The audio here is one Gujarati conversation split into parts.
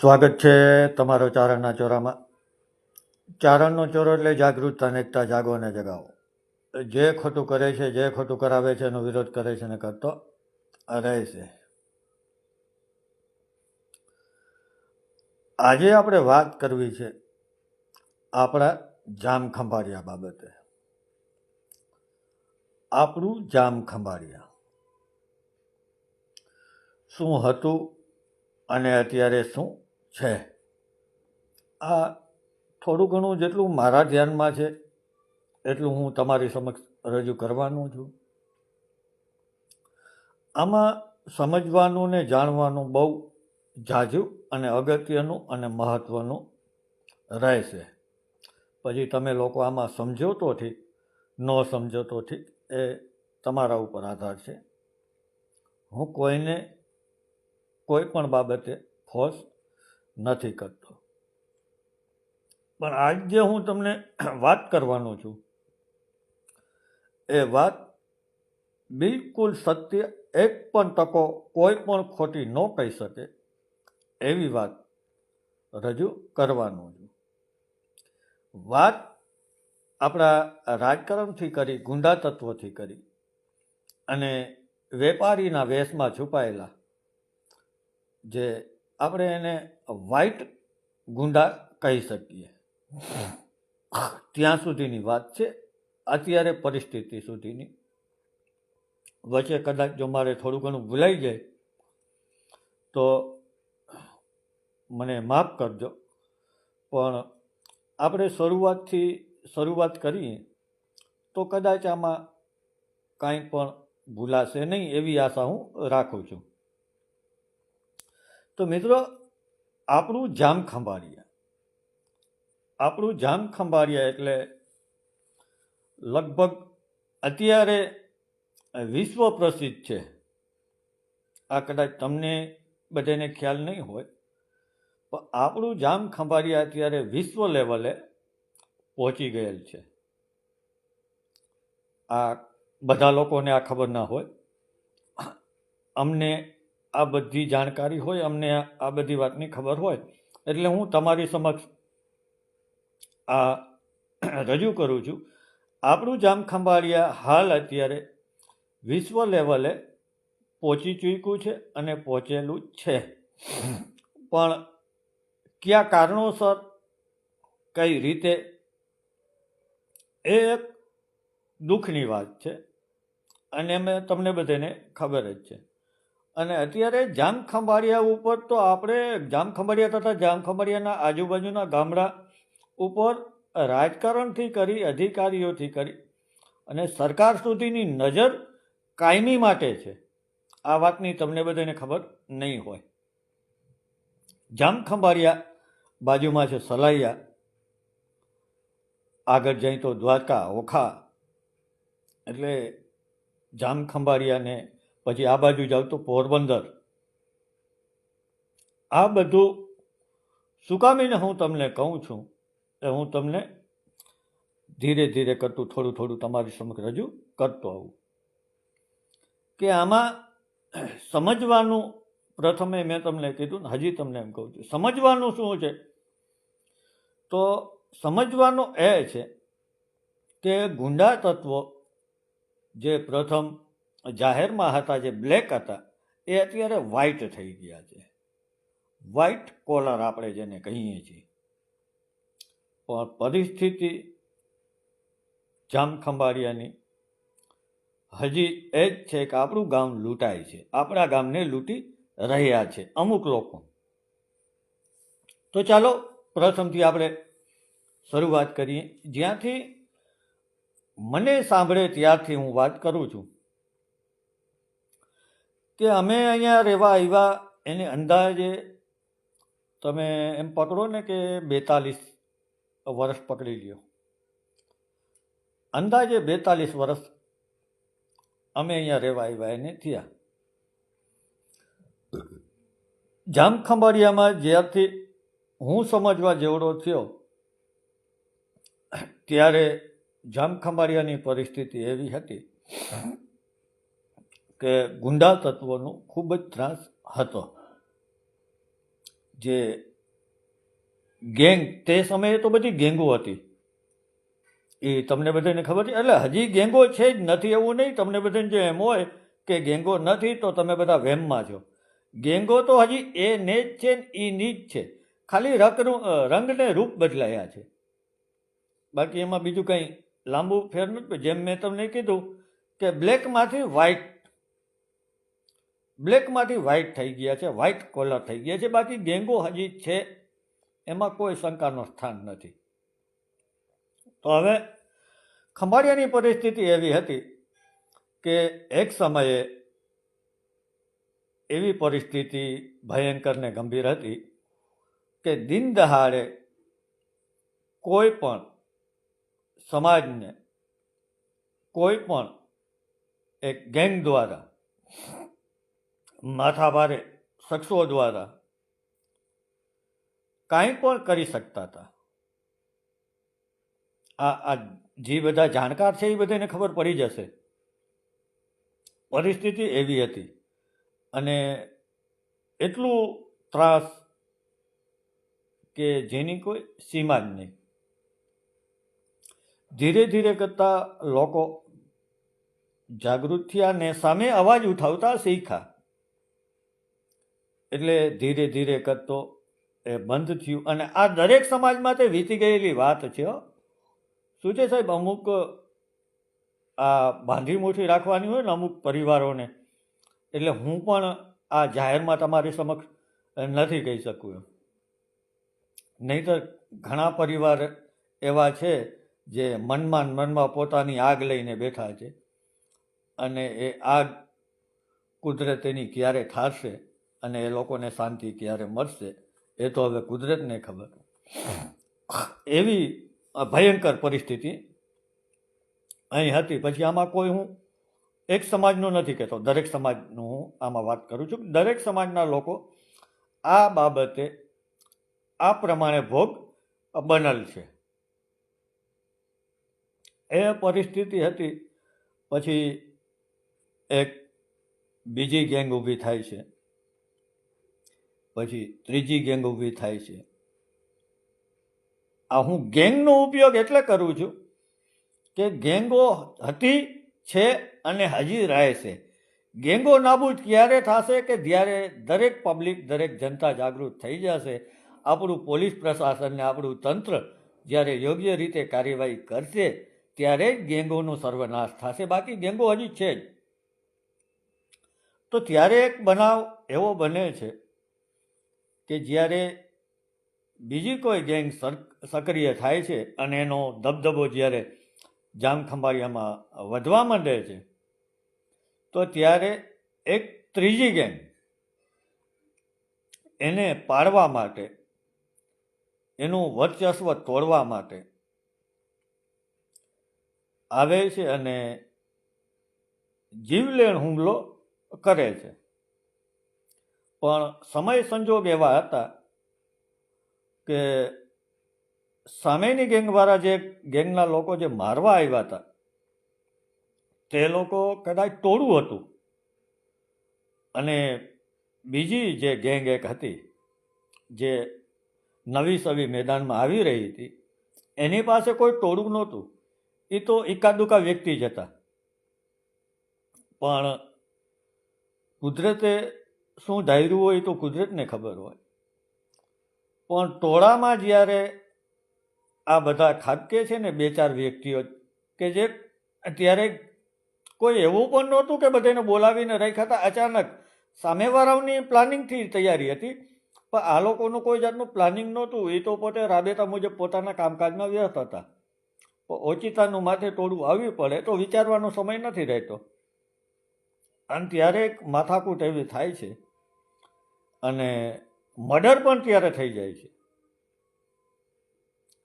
સ્વાગત છે તમારો ચારણના ચોરામાં. ચારણનો ચોરો એટલે જાગૃતતા એકતા જાગો અને જગાવો. જે ખોટું કરે છે, જે ખોટું કરાવે છે, એનો વિરોધ કરે છે ને કરતો રહે છે. આજે આપણે વાત કરવી છે આપણા જામ ખંભાળિયા બાબતે. આપણું જામ ખંભાળિયા. શું હતું અને અત્યારે શું છે. આ થોડું ઘણું જેટલું મારા ધ્યાનમાં છે, એટલું હું તમારી સમક્ષ રજૂ કરવાનું છું. આમાં સમજવાનું ને જાણવાનું બહુ જાજુ અને અગત્યનું અને મહત્ત્વનું રહેશે પછી તમે લોકો આમાં સમજો તો ઠીક ન સમજો તો ઠીક એ તમારા ઉપર આધાર છે. હું કોઈને કોઈ પણ બાબતે ફોર્સ નથી કરતો. પણ આજ જે હું તમને વાત કરવાનો છું, એ વાત બિલકુલ સત્ય, એક પણ તકો કોઈ પણ ખોટી ન કહી શકે એવી વાત રજૂ કરવાનું છું. વાત આપણા રાજકારણથી કરી, ગુંડા તત્વોથી કરી અને વેપારીના વેશમાં છુપાયેલા જે આપણે એને વ્હાઈટ ગુંડા કહી શકીએ. ત્યાં સુધીની વાત છે. અત્યારે પરિસ્થિતિ સુધીની. વચ્ચે કદાચ જો મારે થોડું ઘણું ભૂલાઈ જાય, તો મને માફ કરજો. પણ આપણે શરૂઆતથી શરૂઆત કરીએ, તો કદાચ આમાં કાંઈ પણ ભૂલાશે નહીં એવી આશા હું રાખું છું. તો મિત્રો, આપણું જામ ખંભાળિયા. આપણું જામ ખંભાળિયા એટલે લગભગ અત્યારે વિશ્વ પ્રસિદ્ધ છે. આ કદાચ તમને બધાને ખ્યાલ નહીં હોય, પણ આપણું જામ ખંભાળિયા અત્યારે વિશ્વ લેવલે પહોંચી ગયેલ છે. આ બધા લોકોને આ ખબર ના હોય. અમને આ બધી જાણકારી હોય, અમને આ બધી વાતની ખબર હોય, એટલે હું તમારી સમક્ષ આ રજૂ કરું છું. આપણું જામખંભાળિયા હાલ અત્યારે વિશ્વ લેવલે પહોંચી ચૂક્યું છે અને પહોંચેલું છે. પણ કયા કારણોસર, કઈ રીતે, એ એક દુઃખની વાત છે અને મેં તમને બધાને ખબર જ છે. અને અત્યારે જામખંભાળિયા ઉપર તો આપણે જામખંભાળિયા તથા જામખંભાળિયાના આજુબાજુના ગામડા ઉપર રાજકારણથી કરી, અધિકારીઓથી કરી અને સરકાર સુધીની નજર કાયમી માટે છે. આ વાતની તમને બધાને ખબર નહીં હોય. જામખંભાળિયા બાજુમાં છે સલાઈયા. આગળ જઈ તો દ્વારકા, ઓખા. એટલે જામ ખંભાળિયાને પછી આ બાજુ જાઓ તો પોરબંદર. આ બધું સુકામીને હું તમને કહું છું એ હું તમને ધીરે ધીરે કરતું, થોડું થોડું તમારી સમક્ષ રજૂ કરતો આવું. કે આમાં સમજવાનું પ્રથમે મેં તમને કીધું ને, હજી તમને એમ કહું છું. સમજવાનું શું છે? તો સમજવાનું એ છે કે ગુંડા તત્વો જે પ્રથમ જાહેરમાં હતા જે બ્લેક હતા, એ અત્યારે વ્હાઇટ થઈ ગયા છે. વ્હાઇટ કોલર આપણે જેને કહીએ છીએ. પણ પરિસ્થિતિ જામખંભાળિયાની હજી એ જ છે કે આપણું ગામ લૂંટાય છે. આપણા ગામને લૂંટી રહ્યા છે અમુક લોકો. તો ચાલો પ્રથમથી આપણે શરૂઆત કરીએ. જ્યાંથી મને સાંભળે ત્યારથી હું વાત કરું છું. કે અમે અહીંયા રહેવા આવ્યા, એને અંદાજે તમે એમ પકડો ને કે બેતાલીસ વર્ષ પકડી લ્યો. અંદાજે બેતાલીસ વર્ષ અમે અહીંયા રહેવા આવ્યા, એને થયા. જામખંભાળિયામાં જ્યારથી હું સમજવા જેવડો થયો, ત્યારે જામખંભાળિયાની પરિસ્થિતિ એવી હતી કે ગુંડા તત્વોનો ખૂબ જ ત્રાસ હતો. જે ગેંગ, તે સમયે તો બધી ગેંગો હતી. એ તમને બધાને ખબર છે? એટલે હજી ગેંગો છે જ નથી એવું નહીં, તમને બધાને જે એમ હોય કે ગેંગો નથી, તો તમે બધા વેમમાં છો. ગેંગો તો હજી એ ને જ છે ને એ ની જ છે. ખાલી રકનું રંગ ને રૂપ બદલાયા છે. બાકી એમાં બીજું કંઈ લાંબુ ફેર નથી. જેમ મેં તમને કીધું કે બ્લેકમાંથી વ્હાઇટ બ્લેકમાંથી વ્હાઇટ થઈ ગયા છે, વ્હાઇટ કોલર થઈ ગયા છે. બાકી ગેંગો હજી છે, એમાં કોઈ શંકાનું સ્થાન નથી. તો હવે ખંભાળિયાની પરિસ્થિતિ એવી હતી કે એક સમયે એવી પરિસ્થિતિ ભયંકર ને ગંભીર હતી કે દિન દહાડે કોઈ પણ સમાજને કોઈ પણ એક ગેંગ દ્વારા માથાભારે શખ્સો દ્વારા કાંઈ પણ કરી શકતા હતા. આ આ જે બધા જાણકાર છે એ બધાને ખબર પડી જશે. પરિસ્થિતિ એવી હતી અને એટલું ત્રાસ કે જેની કોઈ સીમા જ નહીં. ધીરે ધીરે કરતા લોકો જાગૃત થયા ને સામે અવાજ ઉઠાવતા શીખ્યા. એટલે ધીરે ધીરે કરતો એ બંધ થયું. અને આ દરેક સમાજમાં તે વીતી ગયેલી વાત છે, હો. શું છે સાહેબ? અમુક, આ બાંધી મુઠ્ઠી રાખવાની હોય ને અમુક પરિવારોને. એટલે હું પણ આ જાહેરમાં તમારી સમક્ષ નથી કહી શકું એમ. નહીંતર ઘણા પરિવાર એવા છે જે મનમાં મનમાં પોતાની આગ લઈને બેઠા છે. અને એ આગ કુદરતની ક્યારે ઠારશે અને એ લોકોને શાંતિ ક્યારે મળશે, એ તો હવે કુદરતને ખબર. એવી ભયંકર પરિસ્થિતિ અહીં હતી. પછી આમાં કોઈ હું એક સમાજનું નથી કહેતો, દરેક સમાજનું હું આમાં વાત કરું છું. દરેક સમાજના લોકો આ બાબતે આ પ્રમાણે ભોગ બનેલ છે. એ પરિસ્થિતિ હતી. પછી એક બીજી ગેંગ ઊભી થાય છે. પછી ત્રીજી ગેંગ ઊભી થાય છે. આ હું ગેંગનો ઉપયોગ એટલે કરું છું કે ગેંગો હતી, છે અને હજી રહે છે. ગેંગો નાબૂદ ક્યારે થશે કે જ્યારે દરેક પબ્લિક, દરેક જનતા જાગૃત થઈ જશે? આપણું પોલીસ પ્રશાસન ને આપણું તંત્ર જ્યારે યોગ્ય રીતે કાર્યવાહી કરશે, ત્યારે જ ગેંગોનો સર્વનાશ થશે. બાકી ગેંગો હજી છે જ. તો ત્યારે એક બનાવ એવો બને છે કે જ્યારે બીજી કોઈ ગેંગ સક્રિય થાય છે અને એનો દબદબો જ્યારે જામખંભાળિયામાં વધવા માંડે છે, તો ત્યારે એક ત્રીજી ગેંગ એને પાડવા માટે, એનું વર્ચસ્વ તોડવા માટે આવે છે અને જીવલેણ હુમલો કરે છે. પણ સમય સંજોગ એવા હતા કે સામેની ગેંગવાળા જે ગેંગના લોકો જે મારવા આવ્યા હતા, તે લોકો કદાચ ટોળું હતું. અને બીજી જે ગેંગ એક હતી, જે નવી સવી મેદાનમાં આવી રહી હતી, એની પાસે કોઈ ટોળું નહોતું. એ તો એકાદુકા વ્યક્તિ જ હતા. પણ કુદરતે શું ધાર્યું હોય તો કુદરતને ખબર હોય. પણ ટોળામાં જ્યારે આ બધા ખાબકે છે ને બે ચાર વ્યક્તિઓ કે જે ત્યારે કોઈ એવું પણ નહોતું કે બધાને બોલાવીને રાખ્યા હતા, અચાનક સામેવાળાઓની પ્લાનિંગથી તૈયારી હતી. પણ આ લોકોનું કોઈ જાતનું પ્લાનિંગ નહોતું, એ તો પોતે રાબેતા મુજબ પોતાના કામકાજમાં વ્યસ્ત હતા. ઓચિતાનું માથે ટોળું આવવી પડે તો વિચારવાનો સમય નથી રહેતો. અને ત્યારે એક માથાકૂટ એવી થાય છે અને મર્ડર પણ ત્યારે થઈ જાય છે.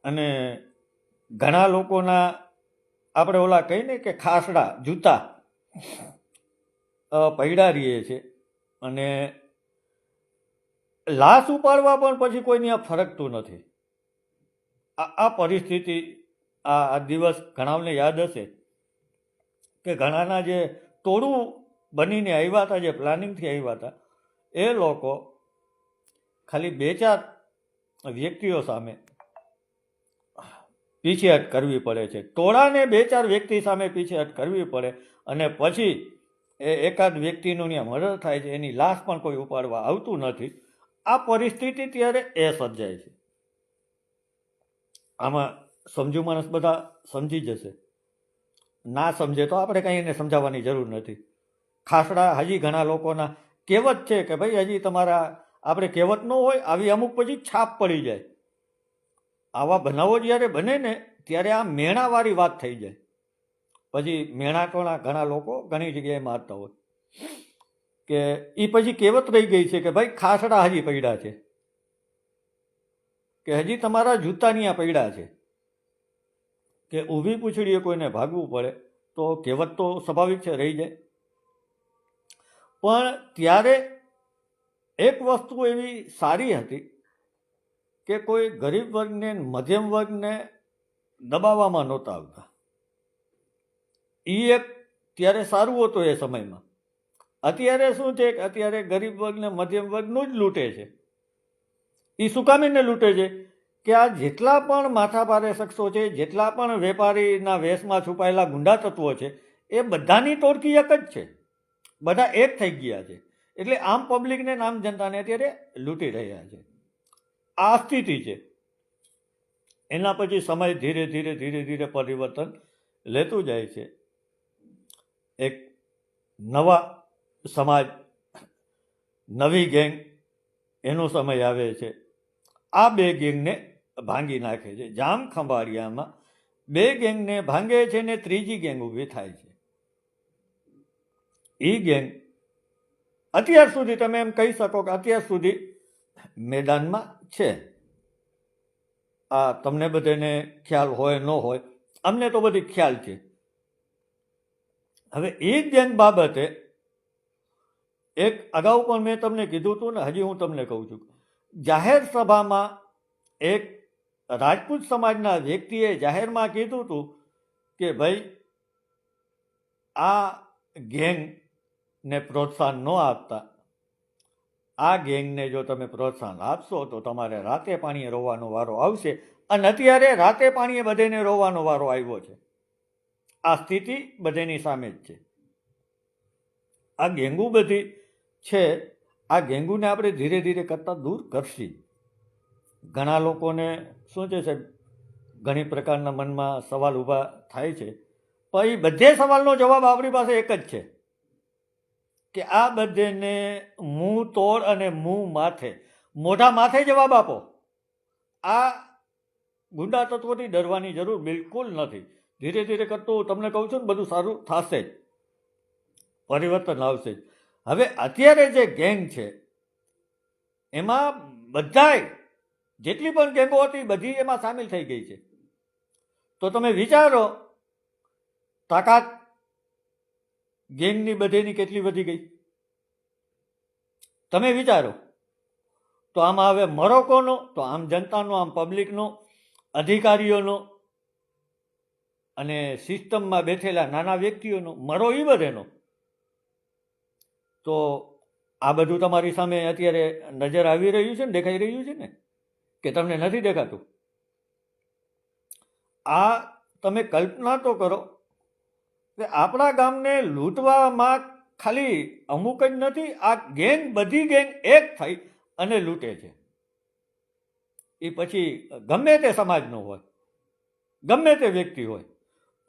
અને ઘણા લોકોના આપણે ઓલા કહીને કે ખાસડા, જૂતા પૈડા રહીએ છે. અને લાશ ઉપાડવા પણ પછી કોઈની આ ફરકતું નથી. આ પરિસ્થિતિ આ દિવસ ઘણાને યાદ હશે કે ઘણાના જે ટોળું બનીને આવ્યા હતા, જે પ્લાનિંગથી આવ્યા હતા એ લોકો ખાલી બે ચાર વ્યક્તિઓ સામે પીછેહટ કરવી પડે છે. ટોળાને બે ચાર વ્યક્તિ સામે પીછેહટ કરવી પડે અને પછી એ એકાદ વ્યક્તિનું ત્યાં મર્ડર થાય છે, એની લાશ પણ કોઈ ઉપાડવા આવતું નથી. આ પરિસ્થિતિ ત્યારે એ સર્જાય છે. આમાં સમજુ માણસ બધા સમજી જશે. ના સમજે તો આપણે કંઈ એને સમજાવવાની જરૂર નથી. ખાસડા હજી ઘણા લોકોના કહેવત છે કે ભાઈ હજી તમારા આપણે કહેવત ન હોય, આવી અમુક પછી છાપ પડી જાય. આવા બનાવો જ્યારે બને ને, ત્યારે આ મેણાવાળી વાત થઈ જાય. પછી મેણાટોણા ઘણા લોકો ઘણી જગ્યાએ મારતા હોય. કે એ પછી કહેવત રહી ગઈ છે કે ભાઈ ખાસડા હજી પૈડા છે. કે હજી તમારા જૂતાની આ પૈડા છે. કે ઊભી પૂછડીએ કોઈને ભાગવું પડે, તો કહેવત તો સ્વાભાવિક છે, રહી જાય. પણ ત્યારે એક વસ્તુ એવી સારી હતી કે કોઈ ગરીબ વર્ગને, મધ્યમ વર્ગને દબાવવામાં નહોતા આવતા. એ એક ત્યારે સારું હતું એ સમયમાં. અત્યારે શું છે અત્યારે ગરીબ વર્ગને, મધ્યમ વર્ગનું જ લૂંટે છે. એ સુકામીને લૂંટે છે કે આ જેટલા પણ માથાભારે શખ્સો છે, જેટલા પણ વેપારીના વેશમાં છુપાયેલા ગુંડા તત્વો છે, એ બધાની ટોળકી એક જ છે. બધા એક થઈ ગયા છે. એટલે આમ પબ્લિકને નામ જનતાને અત્યારે લૂંટી રહ્યા છે. આ સ્થિતિ છે. એના પછી સમય ધીરે ધીરે ધીરે ધીરે પરિવર્તન લેતું જાય છે. એક નવા સમાજ, નવી ગેંગ એનો સમય આવે છે. આ બે ગેંગને ભાંગી નાખે છે. જામ ખંભાળિયામાં બે ગેંગને ભાંગે છે ને ત્રીજી ગેંગ ઊભી થાય છે. એ ગેંગ અત્યાર સુધી તમે એમ કહી શકો કે અત્યાર સુધી મેદાનમાં છે. આ તમને બધાને ખ્યાલ હોય, ન હોય, અમને તો બધી ખ્યાલ છે. હવે એ ગેંગ બાબતે એક અગાઉ પણ મેં તમને કીધું હતું ને, હજી હું તમને કહું છું. જાહેર સભામાં એક રાજપૂત સમાજના વ્યક્તિએ જાહેરમાં કીધું હતું કે ભાઈ, આ ગેંગને પ્રોત્સાહન ન આપતા. આ ગેંગને જો તમે પ્રોત્સાહન આપશો, તો તમારે રાતે પાણીએ રોવાનો વારો આવશે. અને અત્યારે રાતે પાણીએ બધેને રોવાનો વારો આવ્યો છે. આ સ્થિતિ બધેની સામે જ છે. આ ગેંગુ બધી છે. આ ગેંગુને આપણે ધીરે ધીરે કરતાં દૂર કરશી. ઘણા લોકોને શું છે સાહેબ? ઘણી પ્રકારના મનમાં સવાલ ઊભા થાય છે. પણ એ બધે સવાલનો જવાબ આપણી પાસે એક જ છે. કે આ બધેને મું તોડ અને મું માથે. મોઢા માથે જવાબ આપો. આ ગુંડા તત્વોથી ડરવાની જરૂર બિલકુલ નથી. ધીરે ધીરે કરતું તમને કહું છું ને, બધું સારું થશે જ. પરિવર્તન આવશે જ. હવે અત્યારે જે ગેંગ છે, એમાં બધાય, જેટલી પણ ગેંગો હતી, બધી એમાં સામેલ થઈ ગઈ છે. તો તમે વિચારો, તાકાત ગેંગની બધેની કેટલી વધી ગઈ? તમે વિચારો. તો આમાં હવે મરોકોનો તો આમ જનતાનો, આમ પબ્લિકનો, અધિકારીઓનો અને સિસ્ટમમાં બેઠેલા નાના વ્યક્તિઓનો, મરો એ બધેનો. તો આ બધું તમારી સામે અત્યારે નજર આવી રહ્યું છે ને, દેખાઈ રહ્યું છે ને? કે તમને નથી દેખાતું? આ તમે કલ્પના તો કરો કે આપણા ગામને લૂંટવામાં ખાલી અમુક જ નથી, આ ગેંગ, બધી ગેંગ એક થઈ અને લૂંટે છે. એ પછી ગમે તે સમાજનો હોય, ગમે તે વ્યક્તિ હોય,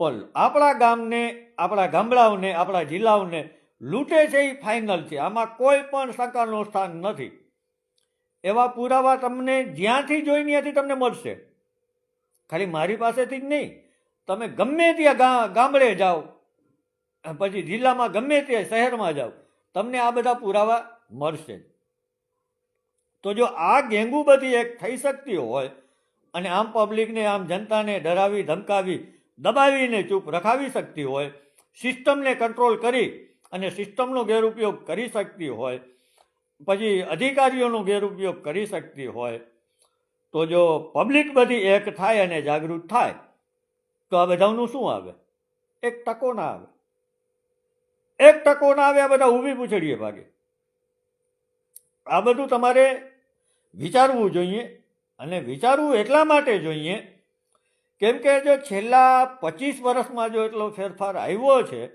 પણ આપણા ગામને, આપણા ગામડાઓને, આપણા જિલ્લાઓને લૂંટે છે એ ફાઇનલ છે. આમાં કોઈ પણ શંકાનું સ્થાન નથી. એવા પુરાવા તમને જ્યાંથી જોઈ ત્યાંથી તમને મળશે. ખાલી મારી પાસેથી જ નહીં તમે ગમે ત્યાં ગામડે જાઓ પછી જિલ્લામાં ગમે તે શહેરમાં જાઓ, તમને આ બધા પુરાવા મળશે તો જો આ ગેંગુ બધી એક થઈ શકતી હોય, અને આમ પબ્લિકને, આમ જનતાને ડરાવી, ધમકાવી, દબાવીને ચૂપ રખાવી શકતી હોય, સિસ્ટમને કંટ્રોલ કરી અને સિસ્ટમનો ગેરઉપયોગ કરી શકતી હોય, પછી અધિકારીઓનો ગેરઉપયોગ કરી શકતી હોય, તો જો પબ્લિક બધી એક થાય અને જાગૃત થાય તો આ બધાનું શું આવે? એક ટકો ના આવે. એક ટકો ના આવે, આ બધા ઊભી પૂછડીએ ભાગે. આ બધું તમારે વિચારવું જોઈએ અને વિચારવું એટલા માટે જોઈએ કેમ કે જો છેલ્લા પચીસ વર્ષમાં જો એટલો ફેરફાર આવ્યો છે,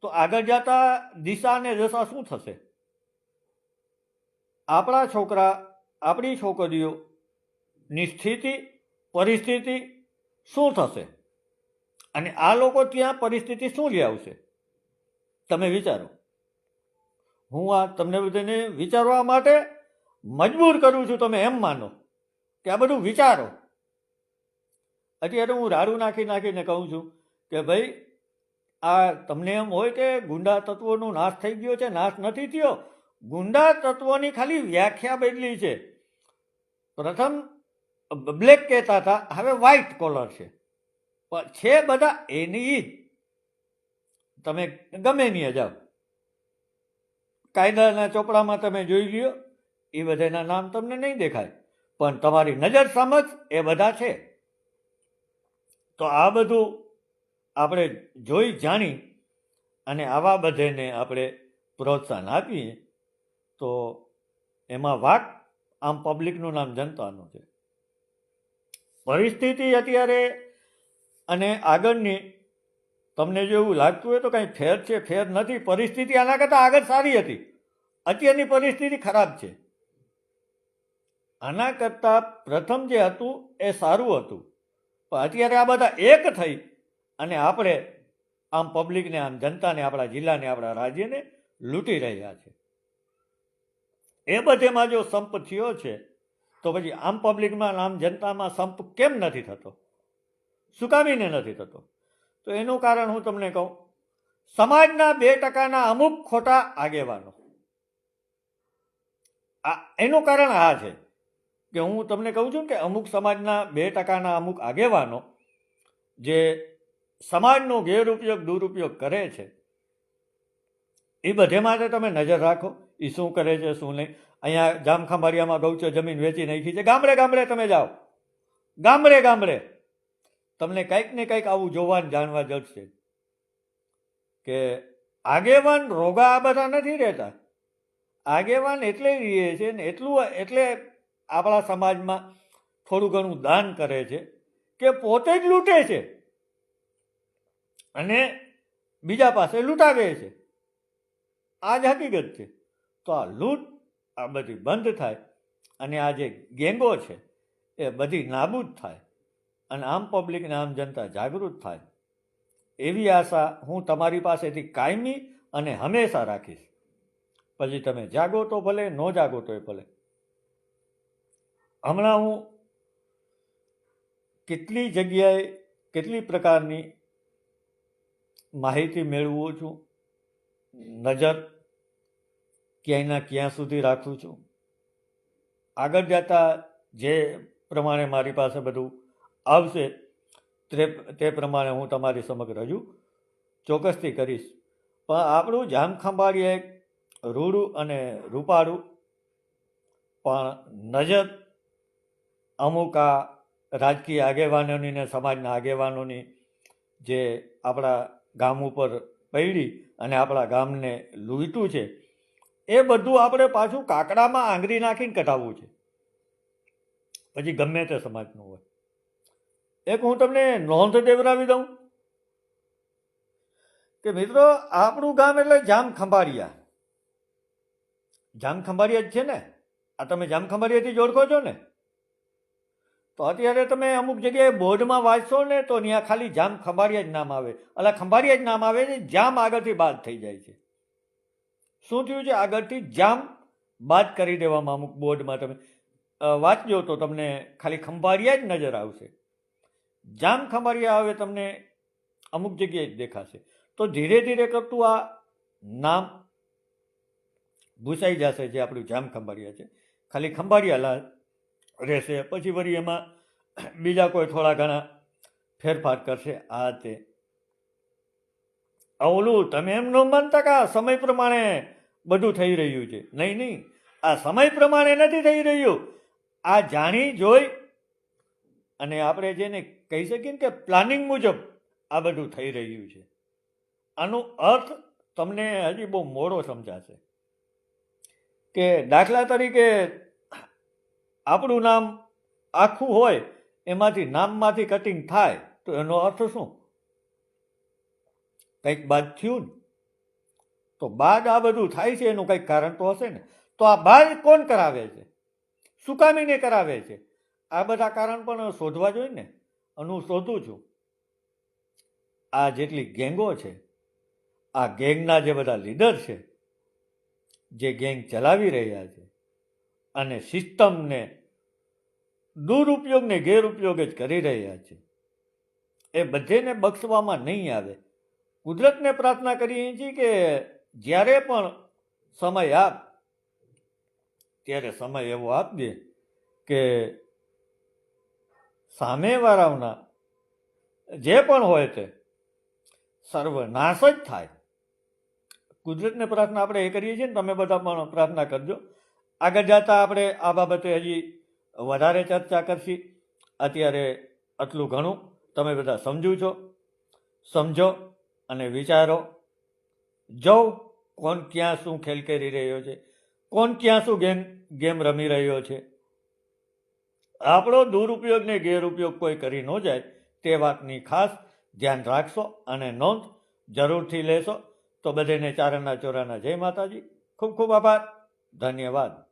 તો આગળ જતા દિશા અને દશા શું થશે? આપણા છોકરા, આપણી છોકરીઓની સ્થિતિ, પરિસ્થિતિ શું થશે? અને આ લોકો ત્યાં પરિસ્થિતિ શું લઈ આવશે તમે વિચારો. હું આ તમને બધાને વિચારવા માટે મજબૂર કરું છું, તમે એમ માનો કે આ બધું વિચારો. અત્યારે હું રાડું નાખી નાખીને કહું છું કે ભાઈ, આ તમને એમ હોય કે ગુંડા તત્વોનો નાશ થઈ ગયો છે, નાશ નથી થયો. ગુંડા તત્વોની ખાલી વ્યાખ્યા બદલી છે. પ્રથમ બ્લેક કહેતા હતા, હવે વ્હાઇટ કોલર છે. પણ છે બધા એની જ. તમે ગમે નહીં જાઓ. કાયદાના ચોપડામાં તમે જોઈ લ્યો, એ બધાના નામ તમને નહીં દેખાય. પણ તમારી નજર સમજ એ બધા છે. તો આ બધું આપણે જોઈ, જાણી અને આવા બધાને આપણે પ્રોત્સાહન આપીએ, તો એમાં વાક આમ પબ્લિકનું નામ જનતાનું છે. પરિસ્થિતિ અત્યારે અને આગળની, તમને જો એવું લાગતું હોય તો કંઈ ફેર છે, ફેર નથી. પરિસ્થિતિ આના કરતાં આગળ સારી હતી. અત્યારની પરિસ્થિતિ ખરાબ છે. આના કરતાં પ્રથમ જે હતું એ સારું હતું. પણ અત્યારે આ બધા એક થઈ અને આપણે આમ પબ્લિકને, આમ જનતાને, આપણા જિલ્લાને, આપણા રાજ્યને લૂંટી રહ્યા છે. એ બધેમાં જો સંપ થયો છે તો પછી આમ પબ્લિકમાં આમ જનતામાં સંપ કેમ નથી થતો? સુકામીને નથી થતો? તો એનું કારણ હું તમને કહું. સમાજના બે ટકાના અમુક ખોટા આગેવાનો. આ એનું કારણ આ છે કે હું તમને કહું છું કે અમુક સમાજના બે ટકાના અમુક આગેવાનો જે સમાજનો ગેરઉપયોગ દુરુપયોગ કરે છે, એ બધે માટે તમે નજર રાખો. એ શું કરે છે, શું નહીં? અહીંયા જામખાંભારિયામાં ગૌચર જમીન વેચી નાખી છે. ગામડે ગામડે તમે જાઓ. ગામડે ગામડે. તમને કંઈક ને કંઈક આવું જોવાનું જાણવા જડશે કે આગેવાન રોગા આ બધા નથી રહેતા. આગેવાન એટલે રહીએ છે ને એટલું, એટલે આપણા સમાજમાં થોડું ઘણું દાન કરે છે કે પોતે જ લૂંટે છે અને બીજા પાસે લૂંટાવે છે. આ જ હકીકત છે. તો આ લૂંટ, આ બધી બંધ થાય. અને આ જે ગેંગો છે, એ બધી નાબૂદ થાય. અને આમ પબ્લિક ને આમ જનતા જાગૃત થાય. એવી આશા હું તમારી પાસેથી કાયમી અને હંમેશા રાખીશ. પછી તમે જાગો તો ભલે, ન જાગો તો એ ભલે. હમણાં હું કેટલી જગ્યાએ કેટલી પ્રકારની માહિતી મેળવું છું? નજર ક્યાંયના ક્યાં સુધી રાખું છું. આગળ જતા જે પ્રમાણે મારી પાસે બધું આવશે, તે તે પ્રમાણે હું તમારી સમગ્ર રજૂ ચોક્કસથી કરીશ. પણ આપણું જામખંભાળી એક રૂડું અને રૂપાળું, પણ નજર અમુક આ રાજકીય આગેવાનોની ને સમાજના આગેવાનોની જે આપણા ગામ ઉપર પડી અને આપણા ગામને લૂંટ્યું છે એ બધું આપણે પાછું કાકડામાં આંગળી નાખીને કઢાવવું છે. પછી ગમે તે સમાજનું હોય. એક હું તમને નોંધ દેવરાવી દઉં કે મિત્રો, આપણું ગામ એટલે જામ ખંભાળિયા. જામ ખંભાળિયા જ છે ને? આ તમે જામ ખંભાળિયાથી જ છો ને? તો અત્યારે તમે અમુક જગ્યાએ બોર્ડમાં વાંચશો ને, તો ત્યાં ખાલી જામ ખંભાળિયા જ નામ આવે. એટલે ખંભાળિયા જ નામ આવે છે જામ આગળથી બાદ થઈ જાય છે. શું થયું છે? આગળથી જામ બાદ કરી દેવામાં અમુક બોર્ડમાં તમે વાંચજો તો તમને ખાલી ખંભાળિયા જ નજર આવશે. જામ ખંભારિયા આવે તમને અમુક જગ્યાએ જ દેખાશે. તો ધીરે ધીરે કરતું આ નામ ભૂસાઈ જશે જે આપણું જામ ખંભાળિયા છે. ખાલી ખંભાળિયા રહેશે. પછી વળી એમાં બીજા કોઈ થોડા ઘણા ફેરફાર કરશે. આ તે ઓલું તમે એમ ન માનતા કે આ સમય પ્રમાણે બધું થઈ રહ્યું છે. નહીં નહીં. આ સમય પ્રમાણે નથી થઈ રહ્યું. આ જાણી, જોઈ અને આપણે જેને કહી શકીએ ને કે પ્લાનિંગ મુજબ આ બધું થઈ રહ્યું છે. આનો અર્થ તમને હજી બહુ મોડો સમજાશે. કે દાખલા તરીકે આપણું નામ આખું હોય, એમાંથી નામમાંથી કટિંગ થાય, તો એનો અર્થ શું? કંઈક બાદ થયું ને, તો બાદ આ બધું થાય છે, એનું કંઈક કારણ તો હશે ને. તો આ બાદ કોણ કરાવે છે? સુકામીને કરાવે છે. આ બધા કારણ પણ શોધવા જોઈએ ને. અને હું શોધું છું. આ જેટલી ગેંગો છે, આ ગેંગના જે બધા લીડર છે, જે ગેંગ ચલાવી રહ્યા છે, અને સિસ્ટમને દુરુપયોગને ગેરઉપયોગ જ કરી રહ્યા છે, એ બધેને બક્ષવામાં નહીં આવે. કુદરતને પ્રાર્થના કરીએ છીએ કે જ્યારે પણ સમય આપ, ત્યારે સમય એવો આપજે કે સામેવાળાઓના જે પણ હોય તે સર્વનાશ જ થાય. કુદરતને પ્રાર્થના આપણે એ કરીએ છીએ ને તમે બધા પણ પ્રાર્થના કરજો. આગળ જતા આપણે આ બાબતે હજી વધારે ચર્ચા કરશી. અત્યારે આટલું ઘણું. તમે બધા સમજુ છો. સમજો. અને વિચારો જો કોણ ક્યાં શું ખેલ કરી રહ્યો છે, કોણ ક્યાં શું ગેમ ગેમ રમી રહ્યો છે. આપણો દુરુપયોગ ને ગેરઉપયોગ કોઈ કરી ન જાય તે વાતની ખાસ ધ્યાન રાખશો અને નોંધ જરૂરથી લેશો. તો બધેને ચારણના ચોરાના જય માતાજી. ખૂબ ખૂબ આભાર. ધન્યવાદ.